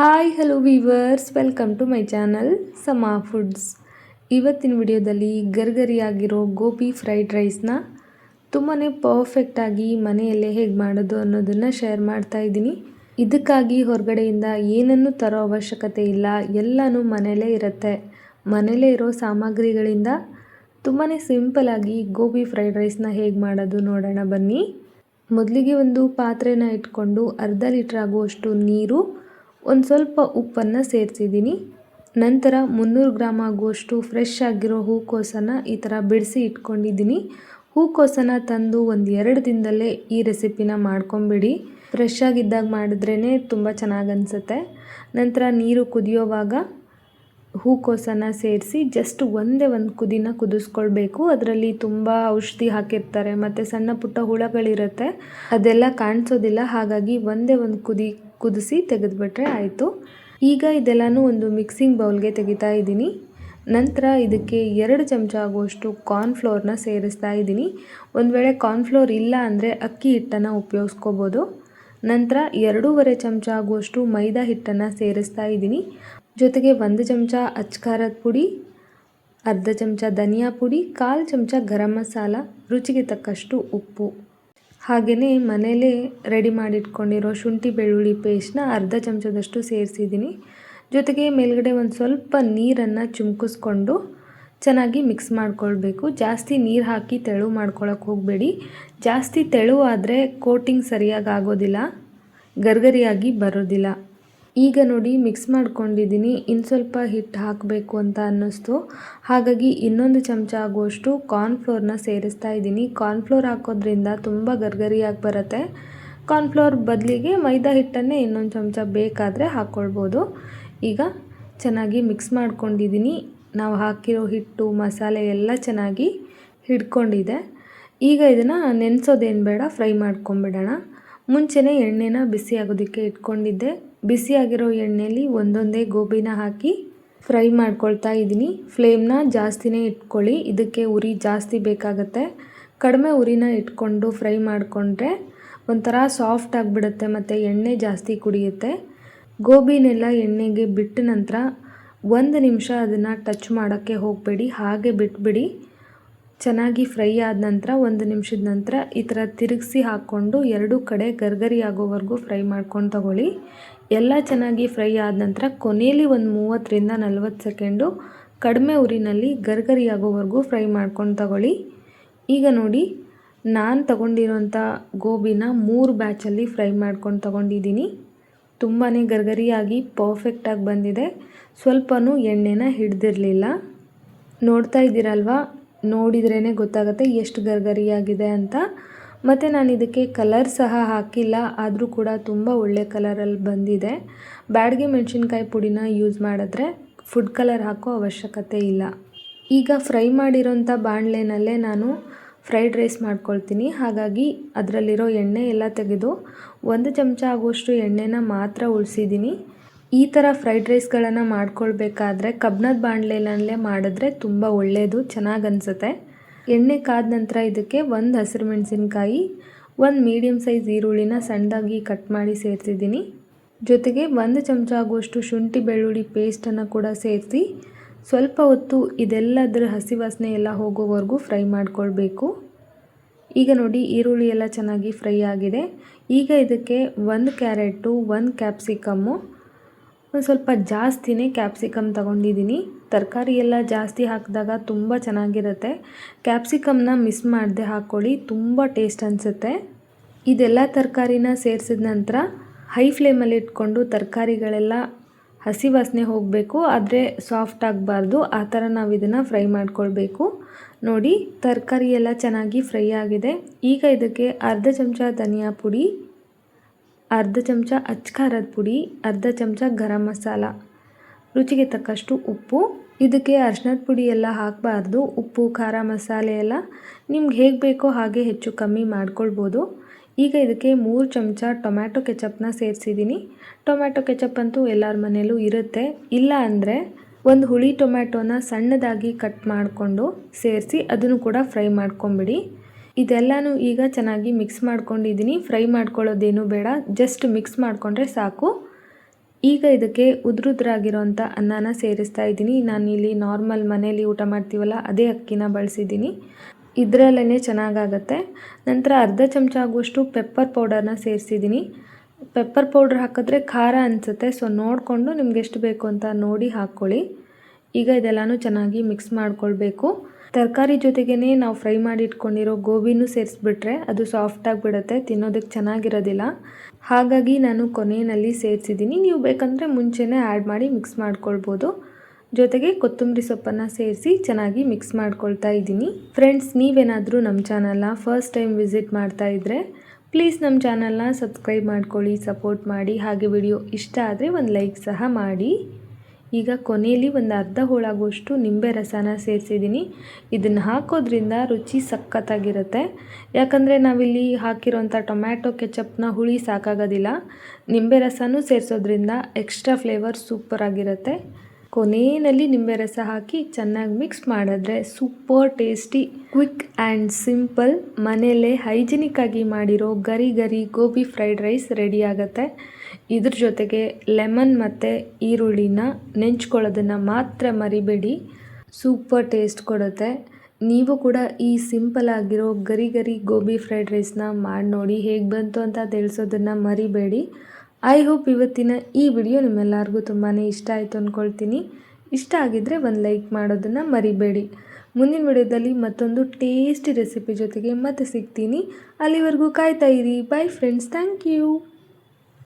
Hi hello viewers welcome to my channel Sama foods ಇವತ್ತಿನ ವಿಡಿಯೋದಲ್ಲಿ ಗರ್ಗರಿಯಾಗಿರೋ gobi fried ರೈಸ್ನ ತುಂಬಾ ಪರ್ಫೆಕ್ಟಾಗಿ ಮನೆಯಲ್ಲೇ ಹೇಗೆ ಮಾಡೋದು ಅನ್ನೋದನ್ನು ಶೇರ್ ಮಾಡ್ತಾ ಇದ್ದೀನಿ. ಇದಕ್ಕಾಗಿ ಹೊರಗಡೆಯಿಂದ ಏನನ್ನು ತರೋ ಅವಶ್ಯಕತೆ ಇಲ್ಲ. ಎಲ್ಲನೂ ಮನೆಯಲ್ಲೇ ಇರುತ್ತೆ. ಮನೆಯಲ್ಲೇ ಇರೋ ಸಾಮಗ್ರಿಗಳಿಂದ ತುಂಬಾ ಸಿಂಪಲಾಗಿ ಗೋಬಿ ಫ್ರೈಡ್ ರೈಸ್ನ ಹೇಗೆ ಮಾಡೋದು ನೋಡೋಣ ಬನ್ನಿ. ಮೊದಲಿಗೆ ಒಂದು ಪಾತ್ರೆನ ಇಟ್ಕೊಂಡು ಅರ್ಧ ಲೀಟ್ರ್ ಆಗುವಷ್ಟು ನೀರು ಒಂದು ಸ್ವಲ್ಪ ಉಪ್ಪನ್ನು ಸೇರಿಸಿದ್ದೀನಿ. ನಂತರ ಮುನ್ನೂರು ಗ್ರಾಮ್ ಆಗುವಷ್ಟು ಫ್ರೆಶ್ ಆಗಿರೋ ಹೂಕೋಸನ್ನು ಈ ಥರ ಬಿಡಿಸಿ ಇಟ್ಕೊಂಡಿದ್ದೀನಿ. ಹೂಕೋಸನ್ನು ತಂದು ಒಂದು ಎರಡು ದಿನದಲ್ಲೇ ಈ ರೆಸಿಪಿನ ಮಾಡ್ಕೊಂಬಿಡಿ. ಫ್ರೆಶ್ ಆಗಿದ್ದಾಗ ಮಾಡಿದ್ರೇ ತುಂಬ ಚೆನ್ನಾಗಿ ಅನಿಸುತ್ತೆ. ನಂತರ ನೀರು ಕುದಿಯೋವಾಗ ಹೂಕೋಸನ್ನು ಸೇರಿಸಿ ಜಸ್ಟ್ ಒಂದೇ ಒಂದು ಕುದಿನ ಕುದಿಸ್ಕೊಳ್ಬೇಕು. ಅದರಲ್ಲಿ ತುಂಬ ಔಷಧಿ ಹಾಕಿರ್ತಾರೆ, ಮತ್ತು ಸಣ್ಣ ಪುಟ್ಟ ಹುಳಗಳಿರುತ್ತೆ, ಅದೆಲ್ಲ ಕಾಣಿಸೋದಿಲ್ಲ. ಹಾಗಾಗಿ ಒಂದೇ ಒಂದು ಕುದಿ ಕುದಿಸಿ ತೆಗೆದುಬಿಟ್ರೆ ಆಯಿತು. ಈಗ ಇದೆಲ್ಲನೂ ಒಂದು ಮಿಕ್ಸಿಂಗ್ ಬೌಲ್ಗೆ ತೆಗಿತಾ ಇದ್ದೀನಿ. ನಂತರ ಇದಕ್ಕೆ ಎರಡು ಚಮಚ ಆಗುವಷ್ಟು ಕಾರ್ನ್ಫ್ಲೋರ್ನ ಸೇರಿಸ್ತಾ ಇದ್ದೀನಿ. ಒಂದು ವೇಳೆ ಕಾರ್ನ್ಫ್ಲೋರ್ ಇಲ್ಲ ಅಂದರೆ ಅಕ್ಕಿ ಹಿಟ್ಟನ್ನು ಉಪಯೋಗಿಸ್ಕೋಬೋದು. ನಂತರ ಎರಡೂವರೆ ಚಮಚ ಆಗುವಷ್ಟು ಮೈದಾ ಹಿಟ್ಟನ್ನು ಸೇರಿಸ್ತಾ ಇದ್ದೀನಿ. ಜೊತೆಗೆ ಒಂದು ಚಮಚ ಅಚ್ಕಾರದ ಪುಡಿ, ಅರ್ಧ ಚಮಚ ಧನಿಯಾ ಪುಡಿ, ಕಾಲು ಚಮಚ ಗರಂ ಮಸಾಲ, ರುಚಿಗೆ ತಕ್ಕಷ್ಟು ಉಪ್ಪು. ಹಾಗೆಯೇ ಮನೇಲೇ ರೆಡಿ ಮಾಡಿಟ್ಕೊಂಡಿರೋ ಶುಂಠಿ ಬೆಳ್ಳುಳ್ಳಿ ಪೇಸ್ಟ್ನ ಅರ್ಧ ಚಮಚದಷ್ಟು ಸೇರಿಸಿದ್ದೀನಿ. ಜೊತೆಗೆ ಮೇಲ್ಗಡೆ ಒಂದು ಸ್ವಲ್ಪ ನೀರನ್ನು ಚುಮ್ಕಿಸ್ಕೊಂಡು ಚೆನ್ನಾಗಿ ಮಿಕ್ಸ್ ಮಾಡ್ಕೊಳ್ಬೇಕು. ಜಾಸ್ತಿ ನೀರು ಹಾಕಿ ತೆಳು ಮಾಡ್ಕೊಳಕ್ಕೆ ಹೋಗಬೇಡಿ. ಜಾಸ್ತಿ ತೆಳು ಆದರೆ ಕೋಟಿಂಗ್ ಸರಿಯಾಗಿ ಆಗೋದಿಲ್ಲ, ಗರ್ಗರಿಯಾಗಿ ಬರೋದಿಲ್ಲ. ಈಗ ನೋಡಿ ಮಿಕ್ಸ್ ಮಾಡ್ಕೊಂಡಿದ್ದೀನಿ. ಇನ್ನು ಸ್ವಲ್ಪ ಹಿಟ್ಟು ಹಾಕಬೇಕು ಅಂತ ಅನ್ನಿಸ್ತು. ಹಾಗಾಗಿ ಇನ್ನೊಂದು ಚಮಚ ಆಗುವಷ್ಟು ಕಾರ್ನ್ಫ್ಲೋರ್ನ ಸೇರಿಸ್ತಾ ಇದ್ದೀನಿ. ಕಾರ್ನ್ಫ್ಲೋರ್ ಹಾಕೋದ್ರಿಂದ ತುಂಬ ಗರ್ಗರಿಯಾಗಿ ಬರುತ್ತೆ. ಕಾರ್ನ್ಫ್ಲೋರ್ ಬದಲಿಗೆ ಮೈದಾ ಹಿಟ್ಟನ್ನೇ ಇನ್ನೊಂದು ಚಮಚ ಬೇಕಾದರೆ ಹಾಕ್ಕೊಳ್ಬೋದು ಈಗ ಚೆನ್ನಾಗಿ ಮಿಕ್ಸ್ ಮಾಡ್ಕೊಂಡಿದ್ದೀನಿ. ನಾವು ಹಾಕಿರೋ ಹಿಟ್ಟು, ಮಸಾಲೆ ಎಲ್ಲ ಚೆನ್ನಾಗಿ ಹಿಡ್ಕೊಂಡಿದೆ. ಈಗ ಇದನ್ನು ನೆನೆಸೋದೇನು ಬೇಡ, ಫ್ರೈ ಮಾಡ್ಕೊಂಬಿಡೋಣ. ಮುಂಚೆನೇ ಎಣ್ಣೆನ ಬಿಸಿ ಆಗೋದಕ್ಕೆ ಇಟ್ಕೊಂಡಿದ್ದೆ. ಬಿಸಿಯಾಗಿರೋ ಎಣ್ಣೆಯಲ್ಲಿ ಒಂದೊಂದೇ ಗೋಬಿನ ಹಾಕಿ ಫ್ರೈ ಮಾಡ್ಕೊಳ್ತಾ ಇದ್ದೀನಿ. ಫ್ಲೇಮ್ನ ಜಾಸ್ತಿನೇ ಇಟ್ಕೊಳ್ಳಿ. ಇದಕ್ಕೆ ಉರಿ ಜಾಸ್ತಿ ಬೇಕಾಗುತ್ತೆ. ಕಡಿಮೆ ಉರಿನ ಇಟ್ಕೊಂಡು ಫ್ರೈ ಮಾಡಿಕೊಂಡ್ರೆ ಒಂಥರ ಸಾಫ್ಟ್ ಆಗಿಬಿಡುತ್ತೆ ಮತ್ತು ಎಣ್ಣೆ ಜಾಸ್ತಿ ಕುಡಿಯುತ್ತೆ. ಗೋಬಿನೆಲ್ಲ ಎಣ್ಣೆಗೆ ಬಿಟ್ಟ ನಂತರ ಒಂದು ನಿಮಿಷ ಅದನ್ನು ಟಚ್ ಮಾಡೋಕ್ಕೆ ಹೋಗಬೇಡಿ. ಹಾಗೆ ಬಿಟ್ಬಿಡಿ. ಚೆನ್ನಾಗಿ ಫ್ರೈ ಆದ ನಂತರ ಒಂದು ನಿಮಿಷದ ನಂತರ ಈ ಥರ ತಿರುಗಿಸಿ ಹಾಕ್ಕೊಂಡು ಎರಡೂ ಕಡೆ ಗರ್ಗರಿ ಆಗೋವರೆಗೂ ಫ್ರೈ ಮಾಡ್ಕೊಂಡು ತಗೊಳ್ಳಿ. ಎಲ್ಲ ಚೆನ್ನಾಗಿ ಫ್ರೈ ಆದ ನಂತರ ಕೊನೆಯಲ್ಲಿ ಒಂದು ಮೂವತ್ತರಿಂದ ನಲ್ವತ್ತು ಸೆಕೆಂಡು ಕಡಿಮೆ ಉರಿನಲ್ಲಿ ಗರ್ಗರಿ ಆಗೋವರೆಗೂ ಫ್ರೈ ಮಾಡ್ಕೊಂಡು ತಗೊಳ್ಳಿ. ಈಗ ನೋಡಿ, ನಾನು ತಗೊಂಡಿರೋಂಥ ಗೋಬಿನ ಮೂರು ಬ್ಯಾಚಲ್ಲಿ ಫ್ರೈ ಮಾಡ್ಕೊಂಡು ತಗೊಂಡಿದ್ದೀನಿ. ತುಂಬಾ ಗರ್ಗರಿಯಾಗಿ ಪರ್ಫೆಕ್ಟಾಗಿ ಬಂದಿದೆ. ಸ್ವಲ್ಪನೂ ಎಣ್ಣೆನ ಹಿಡ್ದಿರಲಿಲ್ಲ. ನೋಡ್ತಾ ಇದ್ದೀರಲ್ವಾ? ನೋಡಿದ್ರೇ ಗೊತ್ತಾಗುತ್ತೆ ಎಷ್ಟು ಗರ್ಗರಿಯಾಗಿದೆ ಅಂತ. ಮತ್ತು ನಾನು ಇದಕ್ಕೆ ಕಲರ್ ಸಹ ಹಾಕಿಲ್ಲ, ಆದರೂ ಕೂಡ ತುಂಬ ಒಳ್ಳೆ ಕಲರಲ್ಲಿ ಬಂದಿದೆ. ಬ್ಯಾಡ್ಗೆ ಮೆಣಸಿನ್ಕಾಯಿ ಪುಡಿನ ಯೂಸ್ ಮಾಡಿದ್ರೆ ಫುಡ್ ಕಲರ್ ಹಾಕೋ ಅವಶ್ಯಕತೆ ಇಲ್ಲ. ಈಗ ಫ್ರೈ ಮಾಡಿರೋಂಥ ಬಾಣಲೆನಲ್ಲೇ ನಾನು ಫ್ರೈಡ್ ರೈಸ್ ಮಾಡ್ಕೊಳ್ತೀನಿ. ಹಾಗಾಗಿ ಅದರಲ್ಲಿರೋ ಎಣ್ಣೆ ಎಲ್ಲ ತೆಗೆದು ಒಂದು ಚಮಚ ಆಗುವಷ್ಟು ಎಣ್ಣೆನ ಮಾತ್ರ ಉಳಿಸಿದ್ದೀನಿ. ಈ ಥರ ಫ್ರೈಡ್ ರೈಸ್ಗಳನ್ನು ಮಾಡ್ಕೊಳ್ಬೇಕಾದ್ರೆ ಕಬ್ಬಿಣದ ಬಾಣಲೆಯಲ್ಲೇ ಮಾಡಿದ್ರೆ ತುಂಬ ಒಳ್ಳೆಯದು ಚೆನ್ನಾಗಿ ಅನಿಸುತ್ತೆ. ಎಣ್ಣೆ ಕಾದ ನಂತರ ಇದಕ್ಕೆ ಒಂದು ಹಸಿರು ಮೆಣಸಿನ್ಕಾಯಿ, ಒಂದು ಮೀಡಿಯಮ್ ಸೈಜ್ ಈರುಳ್ಳಿನ ಸಣ್ಣದಾಗಿ ಕಟ್ ಮಾಡಿ ಸೇರಿಸಿದ್ದೀನಿ. ಜೊತೆಗೆ ಒಂದು ಚಮಚ ಆಗುವಷ್ಟು ಶುಂಠಿ ಬೆಳ್ಳುಳ್ಳಿ ಪೇಸ್ಟನ್ನು ಕೂಡ ಸೇರಿಸಿ ಸ್ವಲ್ಪ ಹೊತ್ತು ಇದೆಲ್ಲದರ ಹಸಿ ವಾಸನೆ ಎಲ್ಲ ಹೋಗೋವರೆಗೂ ಫ್ರೈ ಮಾಡಿಕೊಳ್ಬೇಕು. ಈಗ ನೋಡಿ ಈರುಳ್ಳಿ ಎಲ್ಲ ಚೆನ್ನಾಗಿ ಫ್ರೈ ಆಗಿದೆ. ಈಗ ಇದಕ್ಕೆ ಒಂದು ಕ್ಯಾರೆಟು, ಒಂದು ಕ್ಯಾಪ್ಸಿಕಮ್ಮು ಸ್ವಲ್ಪ ಜಾಸ್ತಿನೇ ಕ್ಯಾಪ್ಸಿಕಮ್ ತಗೊಂಡಿದ್ದೀನಿ ತರಕಾರಿ ಎಲ್ಲ ಜಾಸ್ತಿ ಹಾಕಿದಾಗ ತುಂಬ ಚೆನ್ನಾಗಿರುತ್ತೆ. ಕ್ಯಾಪ್ಸಿಕಮ್ನ ಮಿಸ್ ಮಾಡದೆ ಹಾಕ್ಕೊಳ್ಳಿ ತುಂಬ ಟೇಸ್ಟ್ ಅನಿಸುತ್ತೆ. ಇದೆಲ್ಲ ತರಕಾರಿನ ಸೇರಿಸಿದ ನಂತರ ಹೈ ಫ್ಲೇಮಲ್ಲಿ ಇಟ್ಕೊಂಡು ತರಕಾರಿಗಳೆಲ್ಲ ಹಸಿ ವಾಸನೆ ಹೋಗಬೇಕು, ಆದರೆ ಸಾಫ್ಟ್ ಆಗಬಾರ್ದು. ಆ ಥರ ನಾವು ಇದನ್ನು ಫ್ರೈ ಮಾಡ್ಕೊಳ್ಬೇಕು. ನೋಡಿ, ತರಕಾರಿ ಎಲ್ಲ ಚೆನ್ನಾಗಿ ಫ್ರೈ ಆಗಿದೆ. ಈಗ ಇದಕ್ಕೆ ಅರ್ಧ ಚಮಚ ಧನಿಯಾ ಪುಡಿ ಅರ್ಧ ಚಮಚ ಅಚ್ಕಾರದ ಪುಡಿ, ಅರ್ಧ ಚಮಚ ಗರಂ ಮಸಾಲ. ರುಚಿಗೆ ತಕ್ಕಷ್ಟು ಉಪ್ಪು. ಇದಕ್ಕೆ ಅರ್ಶಿನದ ಪುಡಿ ಎಲ್ಲ ಹಾಕಬಾರ್ದು. ಉಪ್ಪು, ಖಾರ ಮಸಾಲೆ ಎಲ್ಲ ನಿಮ್ಗೆ ಹೇಗೆ ಬೇಕೋ ಹಾಗೆ ಹೆಚ್ಚು ಕಮ್ಮಿ ಮಾಡ್ಕೊಳ್ಬೋದು. ಈಗ ಇದಕ್ಕೆ ಮೂರು ಚಮಚ ಟೊಮ್ಯಾಟೊ ಕೆಚಪ್ನ ಸೇರಿಸಿದ್ದೀನಿ. ಟೊಮ್ಯಾಟೊ ಕೆಚಪ್ ಅಂತೂ ಎಲ್ಲರ ಮನೆಯಲ್ಲೂ ಇರುತ್ತೆ. ಇಲ್ಲ ಅಂದರೆ ಒಂದು ಹುಳಿ ಟೊಮ್ಯಾಟೊನ ಸಣ್ಣದಾಗಿ ಕಟ್ ಮಾಡಿಕೊಂಡು ಸೇರಿಸಿ ಅದನ್ನು ಕೂಡ ಫ್ರೈ ಮಾಡ್ಕೊಂಬಿಡಿ. ಇದೆಲ್ಲನೂ ಈಗ ಚೆನ್ನಾಗಿ ಮಿಕ್ಸ್ ಮಾಡ್ಕೊಂಡಿದ್ದೀನಿ. ಫ್ರೈ ಮಾಡ್ಕೊಳ್ಳೋದೇನು ಬೇಡ. ಜಸ್ಟ್ ಮಿಕ್ಸ್ ಮಾಡಿಕೊಂಡ್ರೆ ಸಾಕು. ಈಗ ಇದಕ್ಕೆ ಉದುರುದ್ರಾಗಿರೋಂಥ ಅನ್ನನ ಸೇರಿಸ್ತಾ ಇದ್ದೀನಿ. ನಾನಿಲ್ಲಿ ನಾರ್ಮಲ್ ಮನೇಲಿ ಊಟ ಮಾಡ್ತೀವಲ್ಲ, ಅದೇ ಅಕ್ಕಿನ ಬಳಸಿದ್ದೀನಿ. ಇದರಲ್ಲೇ ಚೆನ್ನಾಗಾಗತ್ತೆ. ನಂತರ ಅರ್ಧ ಚಮಚ ಆಗುವಷ್ಟು ಪೆಪ್ಪರ್ ಪೌಡರ್ನ ಸೇರಿಸಿದ್ದೀನಿ. ಪೆಪ್ಪರ್ ಪೌಡ್ರ್ ಹಾಕಿದ್ರೆ ಖಾರ ಅನಿಸುತ್ತೆ. ಸೊ ನೋಡಿಕೊಂಡು ನಿಮ್ಗೆ ಎಷ್ಟು ಬೇಕು ಅಂತ ನೋಡಿ ಹಾಕ್ಕೊಳ್ಳಿ. ಈಗ ಇದೆಲ್ಲನೂ ಚೆನ್ನಾಗಿ ಮಿಕ್ಸ್ ಮಾಡ್ಕೊಳ್ಬೇಕು. ತರಕಾರಿ ಜೊತೆಗೇ ನಾವು ಫ್ರೈ ಮಾಡಿ ಇಟ್ಕೊಂಡಿರೋ ಗೋಬಿನೂ ಸೇರಿಸ್ಬಿಟ್ರೆ ಅದು ಸಾಫ್ಟಾಗಿ ಬಿಡುತ್ತೆ ತಿನ್ನೋದಕ್ಕೆ ಚೆನ್ನಾಗಿರೋದಿಲ್ಲ. ಹಾಗಾಗಿ ನಾನು ಕೊನೆಯಲ್ಲಿ ಸೇರಿಸಿದ್ದೀನಿ. ನೀವು ಬೇಕಂದರೆ ಮುಂಚೆನೇ ಆ್ಯಡ್ ಮಾಡಿ ಮಿಕ್ಸ್ ಮಾಡ್ಕೊಳ್ಬೋದು. ಜೊತೆಗೆ ಕೊತ್ತಂಬರಿ ಸೊಪ್ಪನ್ನು ಸೇರಿಸಿ ಚೆನ್ನಾಗಿ ಮಿಕ್ಸ್ ಮಾಡ್ಕೊಳ್ತಾ ಇದ್ದೀನಿ. ಫ್ರೆಂಡ್ಸ್ ನೀವೇನಾದರೂ ನಮ್ಮ ಚಾನಲ್ನ ಫಸ್ಟ್ ಟೈಮ್ ವಿಸಿಟ್ ಮಾಡ್ತಾ ಇದ್ದರೆ ಪ್ಲೀಸ್ ನಮ್ಮ ಚಾನಲ್ನ ಸಬ್ಸ್ಕ್ರೈಬ್ ಮಾಡ್ಕೊಳ್ಳಿ ಸಪೋರ್ಟ್ ಮಾಡಿ. ಹಾಗೆ ವಿಡಿಯೋ ಇಷ್ಟ ಆದರೆ ಒಂದು ಲೈಕ್ ಸಹ ಮಾಡಿ. ಈಗ ಕೊನೆಯಲ್ಲಿ ಒಂದು ಅರ್ಧ ಹೋಳಾಗುವಷ್ಟು ನಿಂಬೆ ರಸನ ಸೇರಿಸಿದ್ದೀನಿ. ಇದನ್ನು ಹಾಕೋದ್ರಿಂದ ರುಚಿ ಸಖತ್ತಾಗಿರುತ್ತೆ. ಯಾಕಂದರೆ ನಾವಿಲ್ಲಿ ಹಾಕಿರೋಂಥ ಟೊಮ್ಯಾಟೊ, ಕೆಚಪ್ನ ಹುಳಿ ಸಾಕಾಗೋದಿಲ್ಲ. ನಿಂಬೆ ರಸನೂ ಸೇರಿಸೋದ್ರಿಂದ ಎಕ್ಸ್ಟ್ರಾ ಫ್ಲೇವರ್ ಸೂಪರಾಗಿರುತ್ತೆ. ಕೊನೆಯಲ್ಲಿ ನಿಂಬೆ ರಸ ಹಾಕಿ ಚೆನ್ನಾಗಿ ಮಿಕ್ಸ್ ಮಾಡಿದ್ರೆ super tasty, quick and simple ಮನೆಯಲ್ಲೇ ಹೈಜಿನಿಕ್ ಆಗಿ ಮಾಡಿರೋ ಗರಿ ಗರಿ ಗೋಬಿ ಫ್ರೈಡ್ ರೈಸ್ ರೆಡಿ ಆಗುತ್ತೆ. ಇದ್ರ ಜೊತೆಗೆ ಲೆಮನ್ ಮತ್ತು ಈರುಳ್ಳಿನ ನೆಂಚ್ಕೊಳ್ಳೋದನ್ನು ಮಾತ್ರ ಮರಿಬೇಡಿ. ಸೂಪರ್ ಟೇಸ್ಟ್ ಕೊಡುತ್ತೆ. ನೀವು ಕೂಡ ಈ ಸಿಂಪಲ್ ಆಗಿರೋ ಗರಿ ಗರಿ ಗೋಬಿ ಫ್ರೈಡ್ ರೈಸ್ನ ಮಾಡಿ ನೋಡಿ ಹೇಗೆ ಬಂತು ಅಂತ ತಿಳಿಸೋದನ್ನು ಮರಿಬೇಡಿ. ಐ ಹೋಪ್ ಇವತ್ತಿನ ಈ ವಿಡಿಯೋ ನಿಮ್ಮೆಲ್ಲರಿಗೂ ತುಂಬಾ ಇಷ್ಟ ಆಯಿತು ಅಂದ್ಕೊಳ್ತೀನಿ ಇಷ್ಟ ಆಗಿದ್ದರೆ ಒಂದು ಲೈಕ್ ಮಾಡೋದನ್ನು ಮರಿಬೇಡಿ. ಮುಂದಿನ ವಿಡಿಯೋದಲ್ಲಿ ಮತ್ತೊಂದು ಟೇಸ್ಟಿ ರೆಸಿಪಿ ಜೊತೆಗೆ ಮತ್ತೆ ಸಿಗ್ತೀನಿ. ಅಲ್ಲಿವರೆಗೂ ಕಾಯ್ತಾ ಇರಿ. By friends thank you